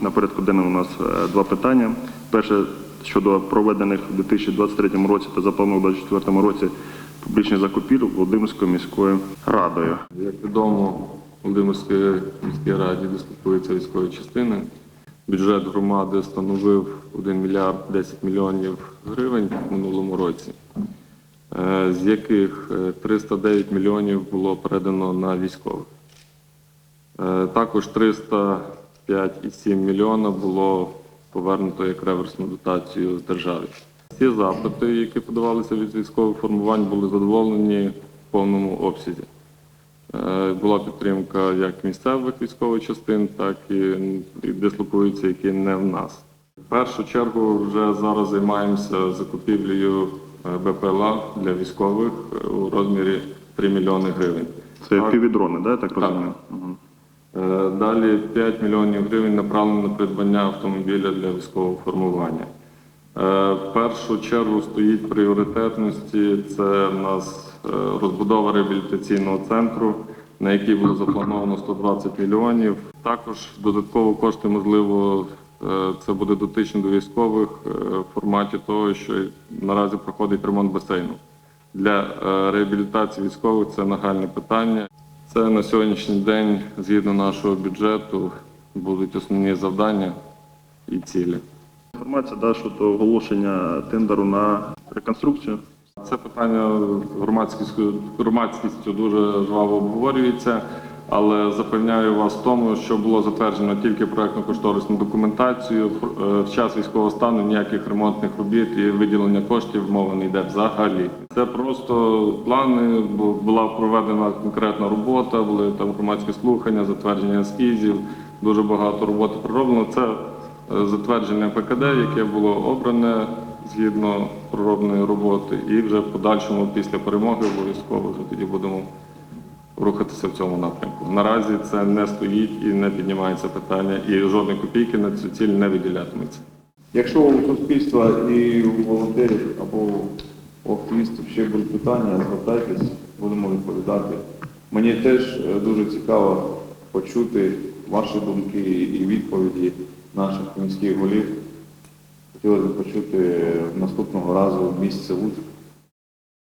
На порядку денному у нас е, два питання. Перше щодо проведених у 2023 році та запланованих у 2024 році публічних закупівель Володимирською міською радою. Як відомо, Володимирській міській раді дискутується військові частини. Бюджет громади становив 1 мільярд 10 мільйонів гривень в минулому році, е, з яких е, 309 мільйонів було передано на військових. Також 300 5,7 мільйона було повернуто як реверсну дотацію з державі. Всі запити, які подавалися від військових формувань, були задоволені в повному обсязі. Е, була підтримка як місцевих військових частин, так і дислокуються, які не в нас. В першу чергу вже зараз займаємося закупівлею е, БПЛА для військових е, у розмірі 3 мільйони гривень. Це піввідрони, да, так? так розумію? Так. Далі 5 мільйонів гривень направлено на придбання автомобіля для військового формування. Е, В першу чергу стоїть пріоритетності. Це в нас е, розбудова реабілітаційного центру, на який було заплановано 120 мільйонів. Також додатково кошти, можливо, е, це буде дотично до військових е, в форматі того, що наразі проходить ремонт басейну. Для е, реабілітації військових це нагальне питання. Це на сьогоднішній день, згідно нашого бюджету, будуть основні завдання і цілі. Інформація да, щодо оголошення тендеру на реконструкцію. Це питання громадськістю, громадськістю дуже жваво обговорюється, але запевняю вас в тому, що було затверджено тільки проектно-кошторисну документацію. Е, В час військового стану ніяких ремонтних робіт і виділення коштів мови не йде взагалі. Це просто плани, бо була проведена конкретна робота, були там громадські слухання, затвердження ескізів, дуже багато роботи пророблено. Це е, затвердження ПКД, яке було обране згідно проробної роботи, і вже в подальшому після перемоги обов'язково вже тоді будемо рухатися в цьому напрямку. Наразі це не стоїть і не піднімається питання, і жодної копійки на цю ціль не виділятиметься. Якщо у суспільства і у волонтерів або у активістів ще будуть питання, звертайтесь, будемо відповідати. Мені теж е, дуже цікаво почути ваші думки і відповіді наших міських голів. Хотілося б почути наступного разу місце Луцьк